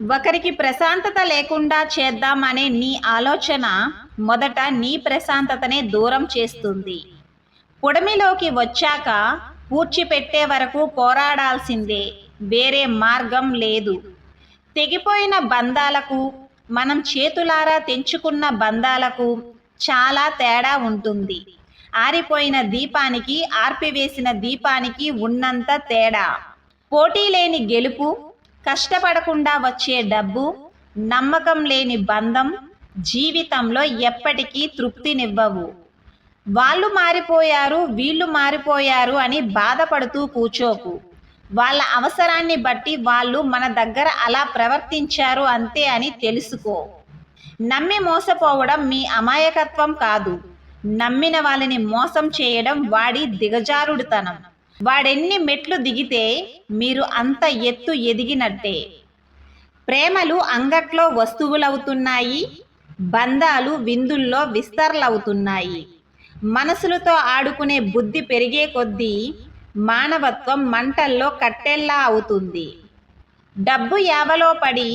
ఒకరికి ప్రశాంతత లేకుండా చేద్దామనే నీ ఆలోచన మొదట నీ ప్రశాంతతనే దూరం చేస్తుంది. పొడమిలోకి వచ్చాక పూడ్చిపెట్టే వరకు పోరాడాల్సిందే వేరే మార్గం లేదు. తెగిపోయిన బంధాలకు మనం చేతులారా తెంచుకున్న బంధాలకు చాలా తేడా ఉంటుంది. ఆరిపోయిన దీపానికి ఆర్పివేసిన దీపానికి ఉన్నంత తేడా. పోటీ లేని గెలుపు కష్టపడకుండా వచ్చే డబ్బు నమ్మకం లేని బంధం జీవితంలో ఎప్పటికీ తృప్తినివ్వవు. వాళ్ళు మారిపోయారు వీళ్ళు మారిపోయారు అని బాధపడుతూ కూర్చోకు వాళ్ళ అవసరాన్ని బట్టి వాళ్ళు మన దగ్గర అలా ప్రవర్తించారు అంతే అని తెలుసుకో. నమ్మి మోసపోవడం మీ అమాయకత్వం కాదు. నమ్మిన వాళ్ళని మోసం చేయడం వాడి దిగజారుడుతనం. వాడెన్ని మెట్లు దిగితే మీరు అంత ఎత్తు ఎదిగినట్టే. ప్రేమలు అంగట్లో వస్తువులవుతున్నాయి బంధాలు విందుల్లో విస్తరలవుతున్నాయి. మనసులతో ఆడుకునే బుద్ధి పెరిగే కొద్దీ మానవత్వం మంటల్లో కట్టెల్లా అవుతుంది. డబ్బు యావలో పడి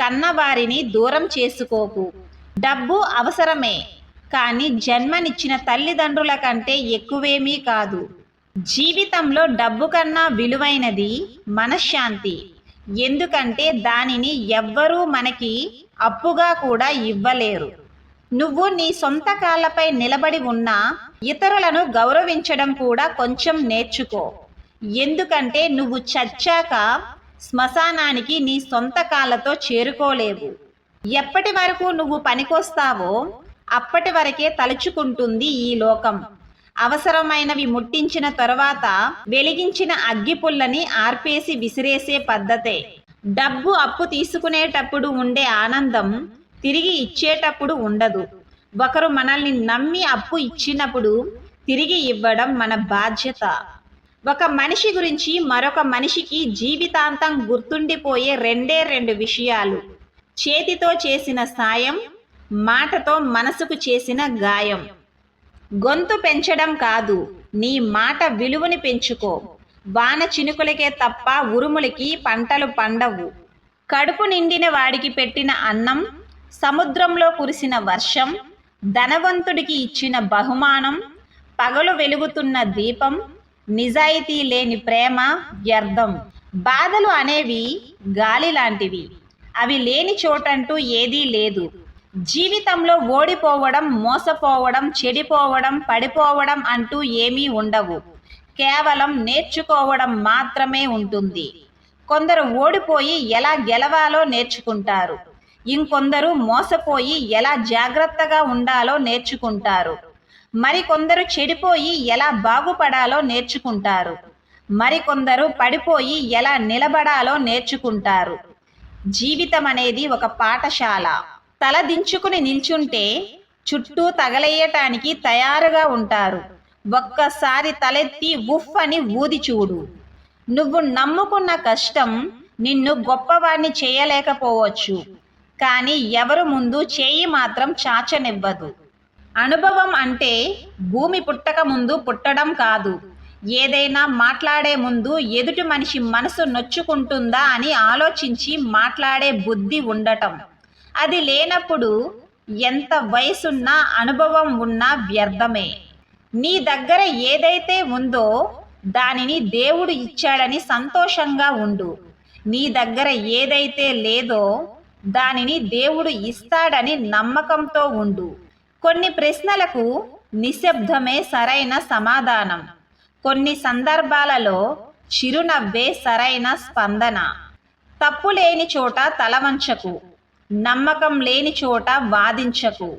కన్నవారిని దూరం చేసుకోకు. డబ్బు అవసరమే కానీ జన్మనిచ్చిన తల్లిదండ్రుల కంటే ఎక్కువేమీ కాదు. జీవితంలో డబ్బు కన్నా విలువైనది మనశ్శాంతి. ఎందుకంటే దానిని ఎవ్వరూ మనకి అప్పుగా కూడా ఇవ్వలేరు. నువ్వు నీ సొంత కాళ్ళపై నిలబడి ఉన్నా ఇతరులను గౌరవించడం కూడా కొంచెం నేర్చుకో. ఎందుకంటే నువ్వు చచ్చాక శ్మశానానికి నీ సొంత కాళ్ళతో చేరుకోలేవు. ఎప్పటి వరకు నువ్వు పనికొస్తావో అప్పటి వరకే తలుచుకుంటుంది ఈ లోకం. అవసరమైనవి ముట్టించిన తర్వాత వెలిగించిన అగ్గిపుల్లని ఆర్పేసి విసిరేసే పద్ధతే. డబ్బు అప్పు తీసుకునేటప్పుడు ఉండే ఆనందం తిరిగి ఇచ్చేటప్పుడు ఉండదు. ఒకరు మనల్ని నమ్మి అప్పు ఇచ్చినప్పుడు తిరిగి ఇవ్వడం మన బాధ్యత. ఒక మనిషి గురించి మరొక మనిషికి జీవితాంతం గుర్తుండిపోయే రెండే రెండు విషయాలు. చేతితో చేసిన సాయం మాటతో మనసుకు చేసిన గాయం. గొంతు పెంచడం కాదు నీ మాట విలువని పెంచుకో. వాన చినుకులకే తప్ప ఉరుములకి పంటలు పండవు. కడుపు నిండిన వాడికి పెట్టిన అన్నం సముద్రంలో కురిసిన వర్షం ధనవంతుడికి ఇచ్చిన బహుమానం పగలు వెలుగుతున్న దీపం నిజాయితీ లేని ప్రేమ వ్యర్థం. బాధలు అనేవి గాలి లాంటివి. అవి లేని చోటంటూ ఏదీ లేదు. జీవితంలో ఓడిపోవడం మోసపోవడం చెడిపోవడం పడిపోవడం అంటూ ఏమీ ఉండవు. కేవలం నేర్చుకోవడం మాత్రమే ఉంటుంది. కొందరు ఓడిపోయి ఎలా గెలవాలో నేర్చుకుంటారు. ఇంకొందరు మోసపోయి ఎలా జాగ్రత్తగా ఉండాలో నేర్చుకుంటారు. మరికొందరు చెడిపోయి ఎలా బాగుపడాలో నేర్చుకుంటారు. మరికొందరు పడిపోయి ఎలా నిలబడాలో నేర్చుకుంటారు. జీవితం అనేది ఒక పాఠశాల. తల దించుకుని నిల్చుంటే చుట్టూ తగలేయటానికి తయారుగా ఉంటారు. ఒక్కసారి తలెత్తి ఉఫ్ అని ఊది చూడు. నువ్వు నమ్ముకున్న కష్టం నిన్ను గొప్పవాణ్ణి చేయలేకపోవచ్చు. కానీ ఎవరు ముందు చేయి మాత్రం చాచనివ్వదు. అనుభవం అంటే భూమి పుట్టక ముందు పుట్టడం కాదు. ఏదైనా మాట్లాడే ముందు ఎదుటి మనిషి మనసు నొచ్చుకుంటుందా అని ఆలోచించి మాట్లాడే బుద్ధి ఉండటం. అది లేనప్పుడు ఎంత వయసున్నా అనుభవం ఉన్నా వ్యర్థమే. నీ దగ్గర ఏదైతే ఉందో దానిని దేవుడు ఇచ్చాడని సంతోషంగా ఉండు. నీ దగ్గర ఏదైతే లేదో దానిని దేవుడు ఇస్తాడని నమ్మకంతో ఉండు. కొన్ని ప్రశ్నలకు నిశ్శబ్దమే సరైన సమాధానం. కొన్ని సందర్భాలలో చిరునవ్వే సరైన స్పందన. తప్పులేని చోట తలవంచకు. నమ్మకం లేని చోట వాదించకు.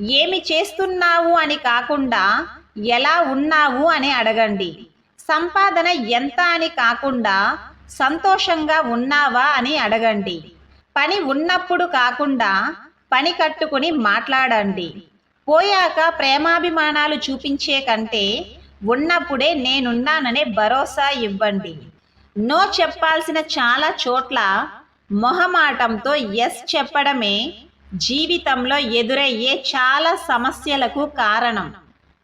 ఏమి చేస్తున్నావు అని కాకుండా ఎలా ఉన్నావు అని అడగండి. సంపాదన ఎంత అని కాకుండా సంతోషంగా ఉన్నావా అని అడగండి. పని ఉన్నప్పుడు కాకుండా పని కట్టుకుని మాట్లాడండి. పోయాక ప్రేమాభిమానాలు చూపించే కంటే ఉన్నప్పుడే నేనున్నాననే భరోసా ఇవ్వండి. నో చెప్పాల్సిన చాలా చోట్ల మొహమాటంతో ఎస్ చెప్పడమే జీవితంలో ఎదురయ్యే చాలా సమస్యలకు కారణం.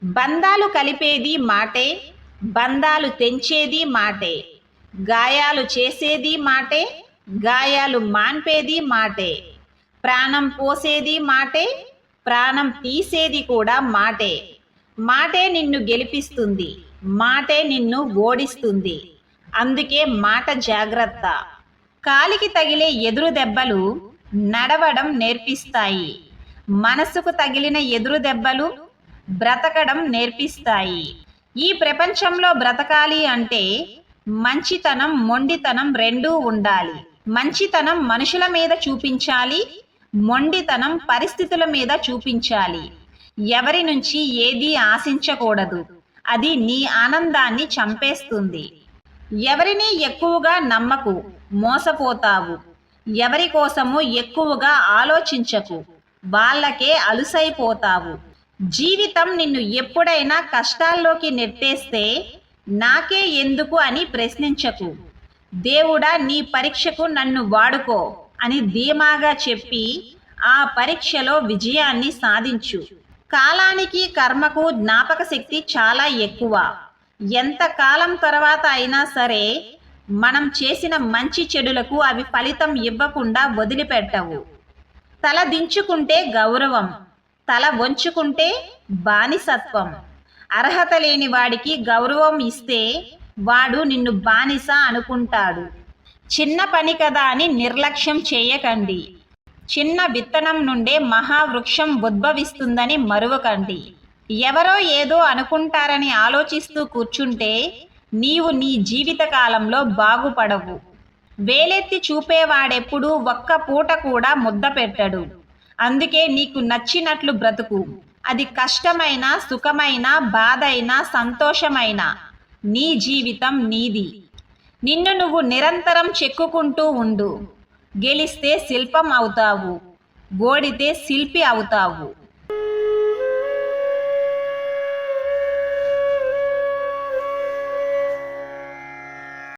బంధాలు కలిపేది మాటే బంధాలు తెంచేది మాటే గాయాలు చేసేది మాటే గాయాలు మాన్పేది మాటే ప్రాణం పోసేది మాటే ప్రాణం తీసేది కూడా మాటే. మాటే నిన్ను గెలిపిస్తుంది మాటే నిన్ను ఓడిస్తుంది. అందుకే మాట జాగ్రత్త. కాలికి తగిలే ఎదురు దెబ్బలు నడవడం నేర్పిస్తాయి. మనసుకు తగిలిన ఎదురు దెబ్బలు బ్రతకడం నేర్పిస్తాయి. ఈ ప్రపంచంలో బ్రతకాలి అంటే మంచితనం మొండితనం రెండూ ఉండాలి. మంచితనం మనుషుల మీద చూపించాలి మొండితనం పరిస్థితుల మీద చూపించాలి. ఎవరి నుంచి ఏది ఆశించకూడదు. అది నీ ఆనందాన్ని చంపేస్తుంది. ఎవరిని ఎక్కువగా నమ్మకు మోసపోతావు. ఎవరి కోసము ఎక్కువగా ఆలోచించకు. వాళ్ళకే అలుసైపోతావు. జీవితం నిన్ను ఎప్పుడైనా కష్టాల్లోకి నెట్టేస్తే నాకే ఎందుకు అని ప్రశ్నించకు. దేవుడా నీ పరీక్షకు నన్ను వాడుకో అని ధీమాగా చెప్పి ఆ పరీక్షలో విజయాన్ని సాధించు. కాలానికి కర్మకు జ్ఞాపక శక్తి చాలా ఎక్కువ. ఎంత కాలం తర్వాత అయినా సరే మనం చేసిన మంచి చెడులకు అవి ఫలితం ఇవ్వకుండా వదిలిపెట్టవు. తల దించుకుంటే గౌరవం తల వంచుకుంటే బానిసత్వం. అర్హత లేని వాడికి గౌరవం ఇస్తే వాడు నిన్ను బానిస అనుకుంటాడు. చిన్న పని కదా అని నిర్లక్ష్యం చేయకండి. చిన్న విత్తనం నుండే మహావృక్షం ఉద్భవిస్తుందని మరువకండి. ఎవరో ఏదో అనుకుంటారని ఆలోచిస్తూ కూర్చుంటే నీవు నీ జీవితకాలంలో బాగుపడవు. వేలెత్తి చూపేవాడెప్పుడు ఒక్క పూట కూడా ముద్ద పెట్టడు. అందుకే నీకు నచ్చినట్లు బ్రతుకు. అది కష్టమైన సుఖమైన బాధైన సంతోషమైన. నీ జీవితం నీది. నిన్ను నువ్వు నిరంతరం చెక్కుకుంటూ ఉండు. గెలిస్తే శిల్పం అవుతావు. ఓడితే శిల్పి అవుతావు.